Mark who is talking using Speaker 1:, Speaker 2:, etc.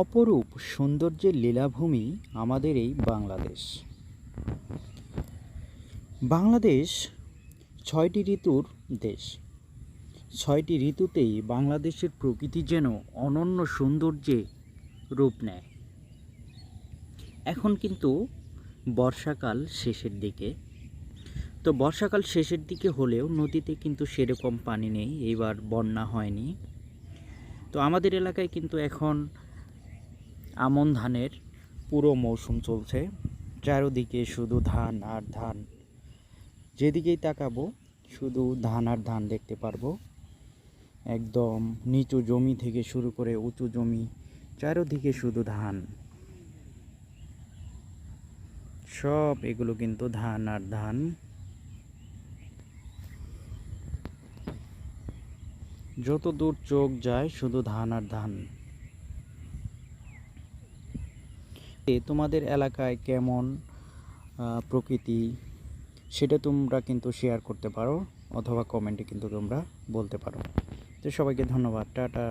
Speaker 1: অপরূপ সৌন্দর্যের লীলাভূমি আমাদের এই বাংলাদেশ বাংলাদেশ ছয়টি ঋতুর দেশ ছয়টি ঋতুতেই বাংলাদেশের প্রকৃতি যেন অনন্য সৌন্দর্যে রূপ নেয় এখন কিন্তু বর্ষাকাল শেষের দিকে তো বর্ষাকাল শেষের দিকে হলেও নদীতে কিন্তু সেরকম পানি নেই এইবার বন্যা হয়নি তো আমাদের এলাকায় কিন্তু এখন আমন ধানের পুরো মৌসুম চলছে চারোদিকে শুধু ধান আর ধান যেদিকেই তাকাবো শুধু ধান আর ধান দেখতে পারবো একদম নিচু জমি থেকে শুরু করে উঁচু জমি চারোদিকে শুধু ধান সব এগুলো কিন্তু ধান আর ধান যত দূর চোখ যায় শুধু ধান আর ধান তোমাদের এলাকায় কেমন প্রকৃতি সেটা তোমরা কিন্তু শেয়ার করতে পারো অথবা কমেন্টে কিন্তু তোমরা বলতে পারো তো সবাইকে ধন্যবাদ টাটা